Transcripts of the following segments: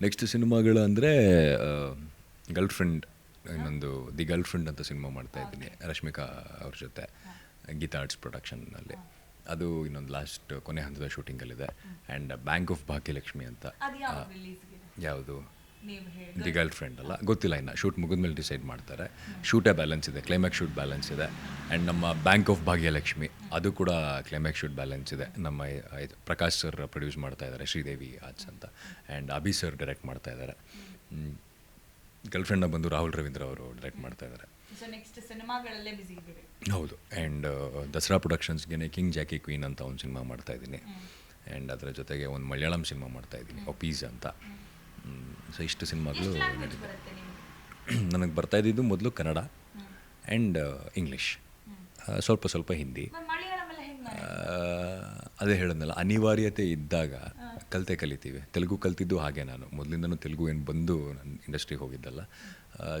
Next ಸಿನಿಮಾಗಳು ಅಂದರೆ girlfriend ಇನ್ನೊಂದು ದಿ ಗರ್ಲ್ ಫ್ರೆಂಡ್ ಅಂತ ಸಿನಿಮಾ ಮಾಡ್ತಾ ಇದ್ದೀನಿ ರಶ್ಮಿಕಾ ಅವ್ರ ಜೊತೆ ಗೀತಾ ಆರ್ಟ್ಸ್ ಪ್ರೊಡಕ್ಷನ್ನಲ್ಲಿ ಅದು ಇನ್ನೊಂದು ಲಾಸ್ಟ್ ಕೊನೆ ಹಂತದ ಶೂಟಿಂಗಲ್ಲಿದೆ ಆ್ಯಂಡ್ ಬ್ಯಾಂಕ್ ಆಫ್ ಭಾಗ್ಯಲಕ್ಷ್ಮಿ ಅಂತ ಯಾವುದು? ದಿ ಗರ್ಲ್ ಫ್ರೆಂಡ್ ಅಲ್ಲ. ಗೊತ್ತಿಲ್ಲ ಇನ್ನು. ಶೂಟ್ ಮುಗಿದ್ಮೇಲೆ ಡಿಸೈಡ್ ಮಾಡ್ತಾರೆ. ಶೂಟೇ ಬ್ಯಾಲೆನ್ಸ್ ಇದೆ. ಕ್ಲೈಮ್ಯಾಕ್ಸ್ ಶೂಟ್ ಬ್ಯಾಲೆನ್ಸ್ ಇದೆ. ಆ್ಯಂಡ್ ನಮ್ಮ ಬ್ಯಾಂಕ್ ಆಫ್ ಭಾಗ್ಯಲಕ್ಷ್ಮಿ ಅದು ಕೂಡ ಕ್ಲೈಮ್ಯಾಕ್ಸ್ ಶೂಟ್ ಬ್ಯಾಲೆನ್ಸ್ ಇದೆ. ನಮ್ಮ ಪ್ರಕಾಶ್ ಸರ್ ಪ್ರೊಡ್ಯೂಸ್ ಮಾಡ್ತಾ ಇದ್ದಾರೆ ಶ್ರೀದೇವಿ ಆಚ್ ಅಂತ. ಆ್ಯಂಡ್ ಅಭಿ ಸರ್ ಡೈರೆಕ್ಟ್ ಮಾಡ್ತಾ ಇದ್ದಾರೆ ಗರ್ಲ್ ಫ್ರೆಂಡ್ನ ಬಂದು ರಾಹುಲ್ ರವೀಂದ್ರ ಅವರು ಡೈರೆಕ್ಟ್ ಮಾಡ್ತಾ ಇದ್ದೀರಿ. ಹೌದು. ಆ್ಯಂಡ್ ದಸರಾ ಪ್ರೊಡಕ್ಷನ್ಸ್ಗೆ ಕಿಂಗ್ ಜಾಕಿ ಕ್ವೀನ್ ಅಂತ ಒಂದು ಸಿನಿಮಾ ಮಾಡ್ತಾ ಇದ್ದೀನಿ. ಆ್ಯಂಡ್ ಅದರ ಜೊತೆಗೆ ಒಂದು ಮಲಯಾಳಂ ಸಿನಿಮಾ ಮಾಡ್ತಾ ಇದ್ದೀನಿ. ಒಪೀಸ್ ಅಂತ. ಸೊ ಇಷ್ಟು ಸಿನಿಮಾಗಳು ನಡೀತದೆ ನನಗೆ ಬರ್ತಾ ಇದ್ದಿದ್ದು ಮೊದಲು ಕನ್ನಡ ಆ್ಯಂಡ್ ಇಂಗ್ಲೀಷ್ ಸ್ವಲ್ಪ ಸ್ವಲ್ಪ ಹಿಂದಿ. ಅದೇ ಹೇಳೋದಲ್ಲ ಅನಿವಾರ್ಯತೆ ಇದ್ದಾಗ ಕಲಿತೆ ಕಲಿತೀವಿ. ತೆಲುಗು ಕಲ್ತಿದ್ದು ಹಾಗೆ ನಾನು. ಮೊದಲಿಂದನೂ ತೆಲುಗು ಏನು ಬಂದು ನಾನು ಇಂಡಸ್ಟ್ರಿಗೆ ಹೋಗಿದ್ದಲ್ಲ.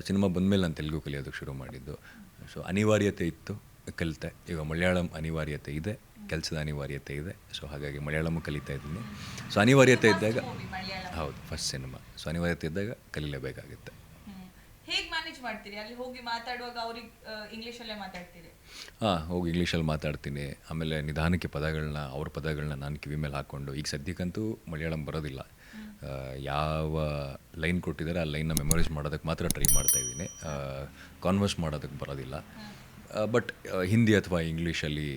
ಸಿನಿಮಾ ಬಂದಮೇಲೆ ನಾನು ತೆಲುಗು ಕಲಿಯೋದಕ್ಕೆ ಶುರು ಮಾಡಿದ್ದು. ಸೊ ಅನಿವಾರ್ಯತೆ ಇತ್ತು ಕಲಿತೆ. ಈಗ ಮಲಯಾಳಂ ಅನಿವಾರ್ಯತೆ ಇದೆ ಕೆಲಸದ ಅನಿವಾರ್ಯತೆ ಇದೆ. ಸೊ ಹಾಗಾಗಿ ಮಲಯಾಳಂ ಕಲಿತಾ ಇದ್ದೀನಿ. ಸೊ ಅನಿವಾರ್ಯತೆ ಇದ್ದಾಗ ಹೌದು ಫಸ್ಟ್ ಸಿನಿಮಾ ಸೊ ಅನಿವಾರ್ಯತೆ ಇದ್ದಾಗ ಕಲೀಲೇಬೇಕಾಗುತ್ತೆ. ಹೇಗೆ ಮ್ಯಾನೇಜ್ ಮಾಡ್ತೀರಿ? ಅಲ್ಲಿ ಹೋಗಿ ಮಾತಾಡುವಾಗ ಅವ್ರಿಗೆ ಇಂಗ್ಲೀಷಲ್ಲೇ ಮಾತಾಡ್ತೀರಿ? ಹಾಂ ಹೋಗಿ ಇಂಗ್ಲೀಷಲ್ಲಿ ಮಾತಾಡ್ತೀನಿ. ಆಮೇಲೆ ನಿಧಾನಕ್ಕೆ ಪದಗಳನ್ನ ಅವ್ರ ಪದಗಳನ್ನ ನಾನು ಕಿವಿ ಮೇಲೆ ಹಾಕ್ಕೊಂಡು ಈಗ ಸದ್ಯಕ್ಕಂತೂ ಮಲಯಾಳಂ ಬರೋದಿಲ್ಲ. ಯಾವ ಲೈನ್ ಕೊಟ್ಟಿದ್ದಾರೆ ಆ ಲೈನ್ನ ಮೆಮೊರೈಸ್ ಮಾಡೋದಕ್ಕೆ ಮಾತ್ರ ಟ್ರೈ ಮಾಡ್ತಾ ಇದ್ದೀನಿ. ಕಾನ್ವರ್ಸ್ ಮಾಡೋದಕ್ಕೆ ಬರೋದಿಲ್ಲ. ಬಟ್ ಹಿಂದಿ ಅಥವಾ ಇಂಗ್ಲೀಷಲ್ಲಿ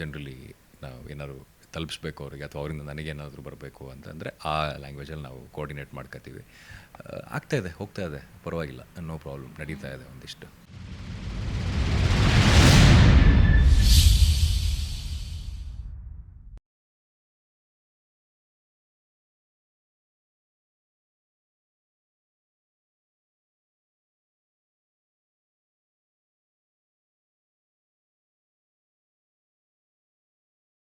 ಜನ್ರಲಿ ನಾವು ಏನಾದ್ರು ತಲುಪಿಸ್ಬೇಕು ಅವರಿಗೆ ಅಥವಾ ಅವರಿಂದ ನನಗೇನಾದರೂ ಬರಬೇಕು ಅಂತಂದರೆ ಆ ಲ್ಯಾಂಗ್ವೇಜಲ್ಲಿ ನಾವು ಕೋಆರ್ಡಿನೇಟ್ ಮಾಡ್ಕೋತೀವಿ ಆಗ್ತಾಯಿದೆ ಹೋಗ್ತಾ ಪರವಾಗಿಲ್ಲ, ನೋ ಪ್ರಾಬ್ಲಮ್ ನಡೀತಾ ಇದೆ ಒಂದಿಷ್ಟು.